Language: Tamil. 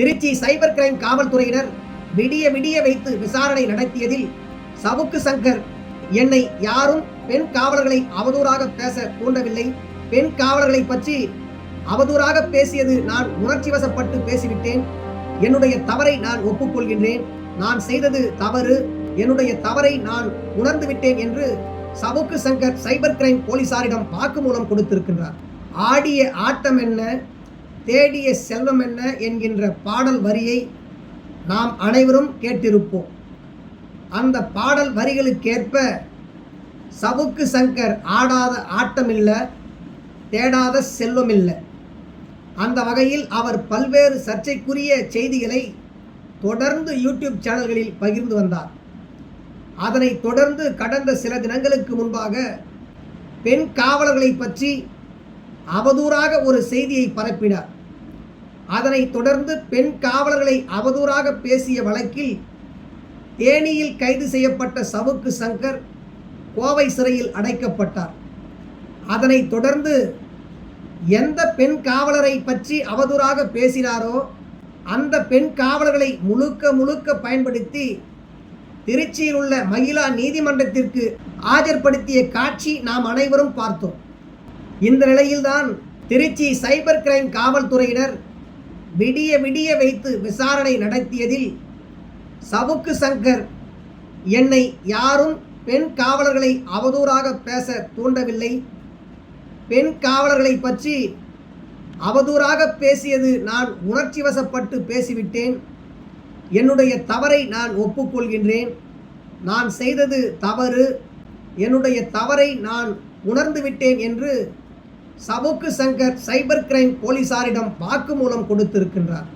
திருச்சி சைபர் கிரைம் காவல்துறையினர் விடிய விடிய வைத்து விசாரணை நடத்தியதில் சவுக்கு சங்கர் என்னை யாரும் பெண் காவலர்களை அவதூறாக பேச தூண்டவில்லை. பெண் காவலர்களை பற்றி அவதூறாக பேசியது நான் உணர்ச்சி வசப்பட்டு பேசிவிட்டேன். என்னுடைய தவறை நான் ஒப்புக்கொள்கின்றேன். நான் செய்தது தவறு. என்னுடைய தவறை நான் உணர்ந்து விட்டேன் என்று சவுக்கு சங்கர் சைபர் கிரைம் போலீசாரிடம் வாக்குமூலம் கொடுத்திருக்கின்றார். ஆடிய ஆட்டம் என்ன? தேடிய செல்வம் என்ன என்கின்ற பாடல் வரியை நாம் அனைவரும் கேட்டிருப்போம். அந்த பாடல் வரிகளுக்கேற்ப சவுக்கு சங்கர் ஆடாத ஆட்டமில்லை தேடாத செல்வமில்லை. அந்த வகையில் அவர் பல்வேறு சர்ச்சைக்குரிய செய்திகளை தொடர்ந்து யூடியூப் சேனல்களில் பகிர்ந்து வந்தார். அதனைத் தொடர்ந்து கடந்த சில தினங்களுக்கு முன்பாக பெண் காவலர்களை பற்றி அவதூறாக ஒரு செய்தியை பரப்பினார். அதனைத் தொடர்ந்து பெண் காவலர்களை அவதூறாக பேசிய வழக்கில் தேனியில் கைது செய்யப்பட்ட சவுக்கு சங்கர் கோவை சிறையில் அடைக்கப்பட்டார். அதனைத் தொடர்ந்து எந்த பெண் காவலரை பற்றி அவதூறாக பேசினாரோ அந்த பெண் காவலர்களை முழுக்க முழுக்க பயன்படுத்தி திருச்சியில் உள்ள மகிழா நீதிமன்றத்திற்கு ஆஜர்படுத்திய காட்சி நாம் அனைவரும் பார்த்தோம். இந்த நிலையில்தான் திருச்சி சைபர் கிரைம் காவல்துறையினர் விடிய விடிய வைத்து விசாரணை நடத்தியதில் சவுக்கு சங்கர் என்னை யாரும் பெண் காவலர்களை அவதூறாக பேச தூண்டவில்லை. பெண் காவலர்களை பற்றி அவதூறாக பேசியது நான் உணர்ச்சி வசப்பட்டு பேசிவிட்டேன். என்னுடைய தவறை நான் ஒப்புக்கொள்கின்றேன். நான் செய்தது தவறு. என்னுடைய தவறை நான் உணர்ந்து விட்டேன் என்று சவுக்கு சங்கர் சைபர் கிரைம் போலீசாரிடம் வாக்குமூலம் கொடுத்திருக்கின்றார்.